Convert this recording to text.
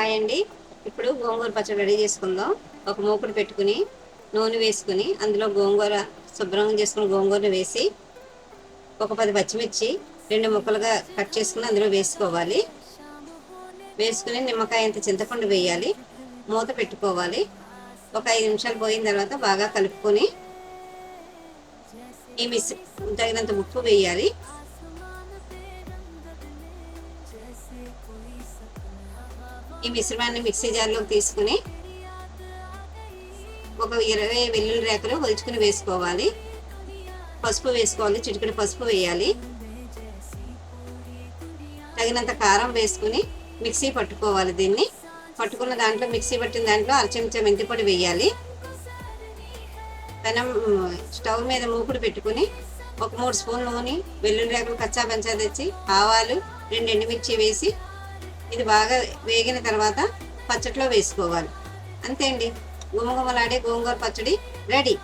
Hi అండి. ఇప్పుడు గోంగూర పచ్చడి రెడీ చేసుకుందాం. ఒక మూకుడు పెట్టుకుని నూనె వేసుకుని అందులో గోంగూర శుభ్రంగా చేసుకుని గోంగూరను వేసి ఒక పది పచ్చిమిర్చి రెండు ముక్కలుగా కట్ చేసుకుని అందులో వేసుకోవాలి. వేసుకుని నిమ్మకాయ అంత చింతపండు వేయాలి. మూత పెట్టుకోవాలి. ఒక ఐదు నిమిషాలు పోయిన తర్వాత బాగా కలుపుకొని ఈ మిస్ తగినంత ఉప్పు వేయాలి. ఈ మిశ్రమాన్ని మిక్సీ జార్లోకి తీసుకుని ఒక ఇరవై వెల్లుల్లి రేకలు ఒలుచుకుని వేసుకోవాలి. పసుపు వేసుకోవాలి చిటికెడు పసుపు వేయాలి. తగినంత కారం వేసుకుని మిక్సీ పట్టుకోవాలి దీన్ని. పట్టుకున్న దాంట్లో మిక్సీ పట్టిన దాంట్లో అరచెంచా మెంతిపొడి వేయాలి. పెనం స్టవ్ మీద మూకుడు పెట్టుకుని ఒక మూడు స్పూన్లు నూనె వెల్లుల్లి రేకులు కచ్చా పంచా తెచ్చి ఆవాలు రెండు ఎండుమిర్చి వేసి ఇది బాగా వేగిన తర్వాత పచ్చట్లో వేసుకోవాలి. అంతే అండి. గుమగుమలాడే గోంగూర పచ్చడి రెడీ.